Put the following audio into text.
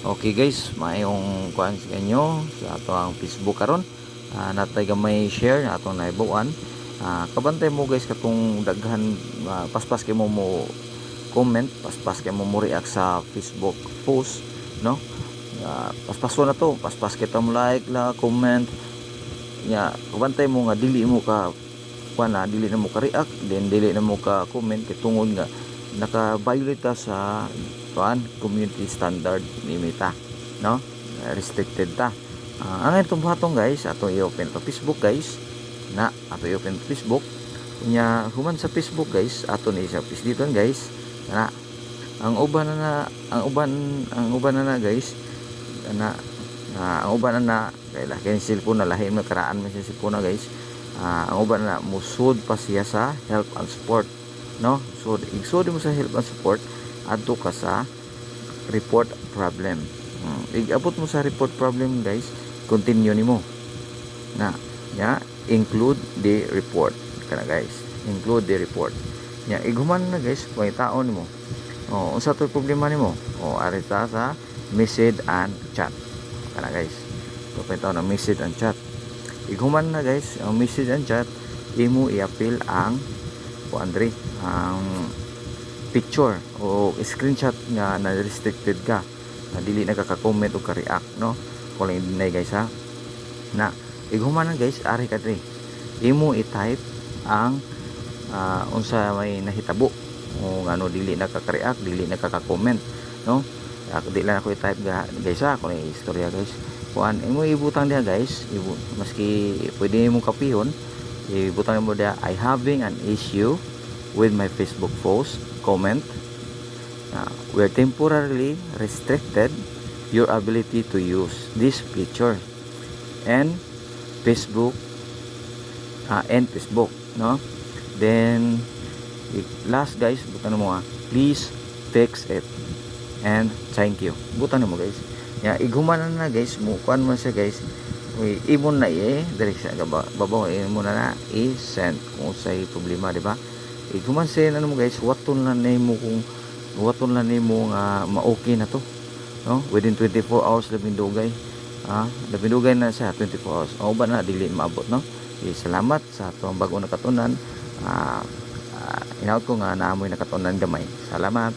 Okay guys, mayong kuan sa inyo sa ato ang Facebook karon. Ah, natay gamay share atong naibuan. Ah, kabantay mo guys katong daghan ah, paspas kay mo mo comment, paspas kay mo mo react sa Facebook post, no? Ah, paspaso na to, paspas kita mo like la, comment. Ya, kabantay mo nga dili mo ka kuan na dili na mo ka react, then dili na mo ka comment kay tungod nga naka-violate ka sa kuan community standard limita no? Restricted ta. Ah, ang itong buhaton guys ato i-open to Facebook guys. Na ato i-open to Facebook. Nya human sa Facebook guys ato ni sa dito guys. Na ang uban na, na ang uban ang uban na na guys. Na na ang uban na na kay lahi ni cellphone na lahi mo karaan man sa cellphone na guys. Ah, ang uban na musud pa siya sa health and sport no? So igsud mo sa health and support adto ka sa report problem. Hmm. igabot mo sa report problem guys continue nimo. Na ya include the report. Kana guys include the report. Nya iguman na guys kung taon nimo. Oh unsa to problema nimo? Oh ari ta sa message and chat. Kana guys to taon na message and chat. Iguman na guys ang message and chat imo i-appeal ang o Andre. Ang picture o screenshot nga na restricted ka na dili nagaka-comment o ka-react no? Kung lang deny guys ha? Na iguman na guys ari ka dre imo i-type ang ah, unsa may nahitabo o ano dili nakaka-react dili nakaka-comment no? Di lang ako i-type guys ha? Kung istorya guys. Kuan imo ibutang diha guys ibu maski pwede mo kapihon ibutang mo diha I having an issue with my Facebook post comment. Uh, we're temporarily restricted your ability to use this feature and Facebook uh, and Facebook no? Then last guys butan mo ah please fix it. And thank you. Butan mo guys. Ya iguman na na guys. Mo kuan mo siya guys Uy, ibon na eh. Dali sa babaw eh mo na. I-send kung say problema di ba? Iguman siya ano mo guys waton na nimo kung waton na nimo nga ma-okay na to no? Within 24 hours labing dugay ah labing dugay na siya 24 hours. O ba na dili maabot no? Eh, salamat sa atong bago nakatunan. Ah, ah inaot ko nga naamoy nakatunan gamay. Salamat